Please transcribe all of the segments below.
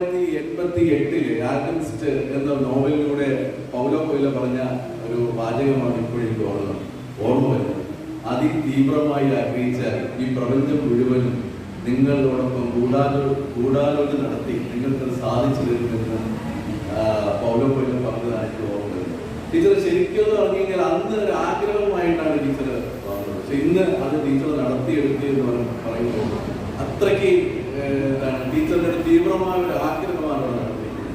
എൺപത്തി എട്ടിൽ ആൽക്കമിസ്റ്റ് എന്ന നോവലിലൂടെ പൗലോ കൊയില പറഞ്ഞ ഒരു വാചകമാണ് ഇപ്പോഴും എനിക്ക് ഓർമ്മ ഓർമ്മ വരുന്നത്. അതിതീവ്രമായി ആഗ്രഹിച്ചാൽ ഈ പ്രപഞ്ചം മുഴുവനും നിങ്ങളോടൊപ്പം ഗൂഢാലോ ഗൂഢാലോചന നടത്തി നിങ്ങൾക്ക് സാധിച്ചു തരുമെന്ന് പൗലോ കൊയില പറഞ്ഞതാണ് എനിക്ക് ഓർമ്മ വരുന്നത്. ടീച്ചർ ശരിക്കും എന്ന് പറഞ്ഞു കഴിഞ്ഞാൽ അന്ന് ഒരു ആഗ്രഹമായിട്ടാണ് ടീച്ചർ പറഞ്ഞത് പക്ഷെ ഇന്ന് അത് ടീച്ചർ നടത്തിയെടുത്തു എന്ന് പറ- പറയുമ്പോൾ അത്രയ്ക്ക് ടീച്ചറിന്റെ ഒരു ആക്രമണമാണ് നടത്തിയിരിക്കുന്നത്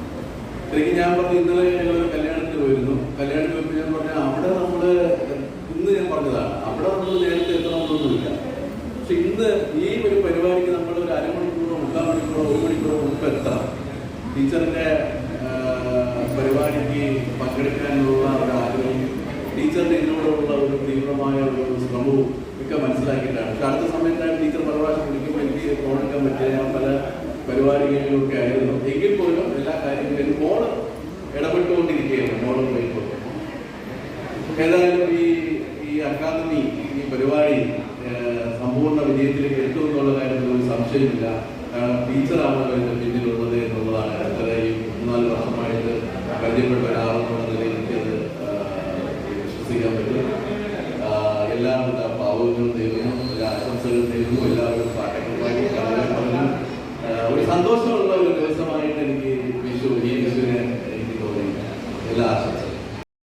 ശരിക്കും ഞാൻ പറഞ്ഞു ഇന്നലെ ഞങ്ങൾ കല്യാണത്തിന് പോയിരുന്നു. കല്യാണത്തിന് പോയപ്പോൾ ഞാൻ പറഞ്ഞ അവിടെ നമ്മൾ ഇന്ന് ഞാൻ പറഞ്ഞതാണ്. അവിടെ നമ്മൾ നേരത്തെ എത്തണമെന്നൊന്നുമില്ല. പക്ഷെ ഇന്ന് ഈ ഒരു പരിപാടിക്ക് നമ്മൾ ഒരു അരമണിക്കൂറോ മുക്കാൽ മണിക്കൂറോ ഒരു മണിക്കൂറോ മുമ്പ് എത്തണം. ടീച്ചറിന്റെ ആ, പരിപാടിക്ക് പങ്കെടുക്കാനുള്ള ഒരു ആഗ്രഹം ടീച്ചറിന്റെ ഇതിനോടുള്ള ഒരു തീവ്രമായ ഒരു ശ്രമവും ഒക്കെ മനസ്സിലാക്കിയിട്ടാണ്. പക്ഷെ അടുത്ത സമയത്താണ് ടീച്ചർ പല പ്രാവശ്യം വിളിക്കുമ്പോൾ എനിക്ക് ഫോൺ എടുക്കാൻ പറ്റില്ല. ഞാൻ പല പരിപാടികളിലും ഒക്കെ ആയിരുന്നു. എങ്കിൽ പോലും എല്ലാ കാര്യങ്ങളിലും മോൾ ഇടപെട്ടുകൊണ്ടിരിക്കുകയാണ് മോളും പോയിപ്പോൾ ഏതായാലും ഈ ഈ അക്കാദമി ഈ പരിപാടി സമ്പൂർണ വിജയത്തിലേക്ക് എത്തുമെന്നുള്ള കാര്യത്തിൽ ഒരു സംശയമില്ല. കാരണം ടീച്ചറാണല്ലോ ഇതിന്റെ പിന്നിലുള്ളത് എന്നുള്ളതാണ്. എത്ര ഈ മൂന്നാൽ വർഷമായിട്ട് പരിചയപ്പെട്ട ഒരാളെന്നുള്ള നിലയിൽ എനിക്കത് വിശ്വസിക്കാൻ പറ്റും. എല്ലാവരുടെ എല്ലാവിധ തരുന്നു എല്ലാ ആശംസകളും നേരുന്നു എല്ലാവരും